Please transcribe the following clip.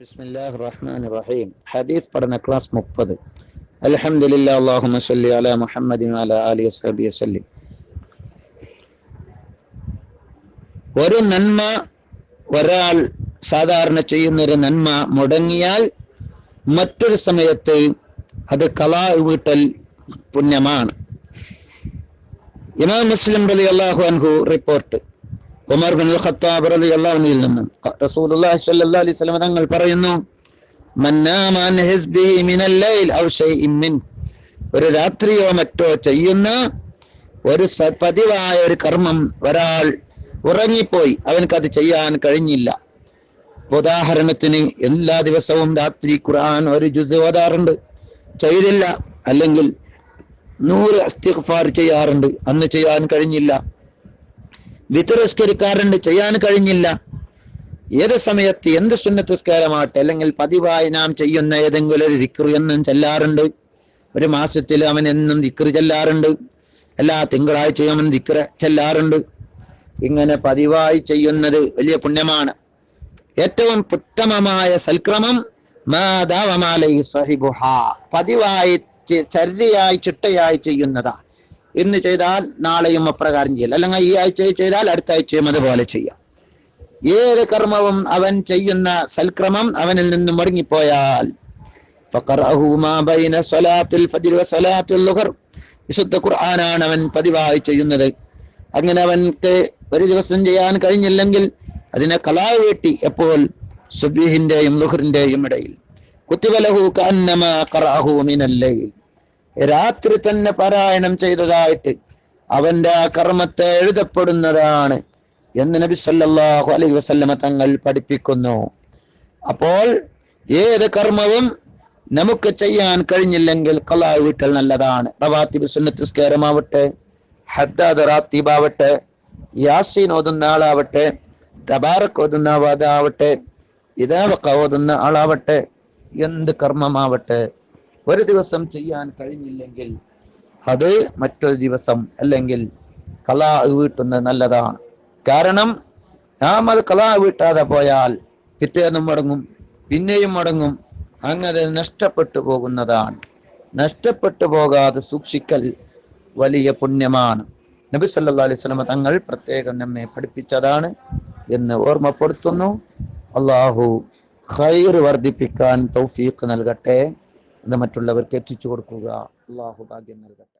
ബിസ്മില്ലാഹ് റഹ്മാൻ റഹീം ഹദീസ് പഠന ക്ലാസ് മുപ്പത്. അലഹമുല്ല അള്ളാഹുമ സല്ലി അല മുഹമ്മദിൻ അല അലി അസ്ഹബി വസല്ലിം. ഒരു നന്മ ഒരാൾ സാധാരണ ചെയ്യുന്ന ഒരു നന്മ മുടങ്ങിയാൽ മറ്റൊരു സമയത്ത് അത് കലാ വീട്ടൽ പുണ്യമാണ്. ഇമാം മുസ്ലിം അലി അള്ളാഹു അൻഹു റിപ്പോർട്ട്. ഉമർ ബിൻ ഖത്താബ് റളിയല്ലാഹു അൻഹുവിൽ നിന്നും. റസൂലുള്ളാഹി സ്വല്ലല്ലാഹി അലൈഹി വസല്ലം തങ്ങൾ പറയുന്നു മൻ നാമ അൻ ഹിസ്ബിഹി മിനൽ ലൈൽ ഔ ഷൈഇൻ മിൻ. ഒരു രാത്രിയോ മറ്റോ ചെയ്യുന്ന ഒരു പതിവായ ഒരു കർമ്മം ഒരാൾ ഉറങ്ങിപ്പോയി. അവനക്ക് അത് ചെയ്യാൻ കഴിഞ്ഞില്ല. ഉദാഹരണത്തിന് എല്ലാ ദിവസവും രാത്രി ഖുർആൻ ഒരു ജുസ് ഓതാറുണ്ട് ചെയ്തില്ല. അല്ലെങ്കിൽ നൂറ് അസ്തിഫാർ ചെയ്യാറുണ്ട്. അന്ന് ചെയ്യാൻ കഴിഞ്ഞില്ല. വിതരസ്കരിക്കാറുണ്ട് ചെയ്യാൻ കഴിഞ്ഞില്ല. ഏത് സമയത്ത് എന്ത് സുന്നത്തസ്കാരമാട്ടെ അല്ലെങ്കിൽ പതിവായി നാം ചെയ്യുന്ന ഏതെങ്കിലും ഒരു ദിക്ർ എന്നും ചെല്ലാറുണ്ട്. ഒരു മാസത്തിൽ അവൻ എന്നും ദിക്ർ ചെല്ലാറുണ്ട്. എല്ലാ തിങ്കളാഴ്ചയും അവൻ ദിക്ര ചെല്ലാറുണ്ട്. ഇങ്ങനെ പതിവായി ചെയ്യുന്നത് വലിയ പുണ്യമാണ്. ഏറ്റവും ഉത്തമമായ സൽക്രമം പതിവായി ചരിയായി ചിട്ടയായി ചെയ്യുന്നതാ. ഇന്ന് ചെയ്താൽ നാളെയും അപ്രകാരം ചെയ്യൽ. അല്ലെങ്കിൽ ഈ ആഴ്ച ചെയ്താൽ അടുത്ത ആഴ്ചയും അതുപോലെ ചെയ്യാം. ഏത് കർമ്മവും അവൻ ചെയ്യുന്ന സൽക്രമം അവനിൽ നിന്നും മുടങ്ങിപ്പോയാൽ വിശുദ്ധ ഖുർആനാണ് അവൻ പതിവായി ചെയ്യുന്നത്. അങ്ങനെ അവൻക്ക് ഒരു ദിവസം ചെയ്യാൻ കഴിഞ്ഞില്ലെങ്കിൽ അതിനെ കലാ വീട്ടി എപ്പോൾ? സുബീഹിന്റെയും ലുഹറിന്റെയും ഇടയിൽ. കുത്തിവലഹു കന്നമ കറാഹു മിനൽ ലൈൽ. രാത്രി തന്നെ പാരായണം ചെയ്തതായിട്ട് അവന്റെ ആ കർമ്മത്തെ എഴുതപ്പെടുന്നതാണ് എന്ന് നബി സല്ലാഹു അലൈഹി വസല്ലമ തങ്ങൾ പഠിപ്പിക്കുന്നു. അപ്പോൾ ഏത് കർമ്മവും നമുക്ക് ചെയ്യാൻ കഴിഞ്ഞില്ലെങ്കിൽ കലാ വീട്ടൽ നല്ലതാണ്. റവാത്തിബ് ഹദ്ദാദ് റാത്തീബാവട്ടെ യാസീൻ ഓതുന്ന ആളാവട്ടെ തബാറക്ക് ഓതുന്ന ആവട്ടെ ഇതാവക്ക ഓതുന്ന ആളാവട്ടെ എന്ത് കർമ്മമാവട്ടെ. ഒരു ദിവസം ചെയ്യാൻ കഴിഞ്ഞില്ലെങ്കിൽ അത് മറ്റൊരു ദിവസം അല്ലെങ്കിൽ കലാ വീട്ടുന്നത് നല്ലതാണ്. കാരണം നാം അത് കലാ വീട്ടാതെ പോയാൽ പിറ്റേന്നും മടങ്ങും പിന്നെയും മടങ്ങും. അങ്ങനെ നഷ്ടപ്പെട്ടു പോകുന്നതാണ്. നഷ്ടപ്പെട്ടു പോകാതെ സൂക്ഷിക്കൽ വലിയ പുണ്യമാണ്. നബി സല്ലാ അലൈഹി സ്വലമ തങ്ങൾ പ്രത്യേകം നമ്മെ പഠിപ്പിച്ചതാണ് എന്ന് ഓർമ്മപ്പെടുത്തുന്നു. അള്ളാഹു ഖൈർ വർദ്ധിപ്പിക്കാൻ തൗഫീഖ് നൽകട്ടെ. ഇത് മറ്റുള്ളവർക്ക് എത്തിച്ചു കൊടുക്കുക. അള്ളാഹു ഭാഗ്യം നൽകട്ടെ.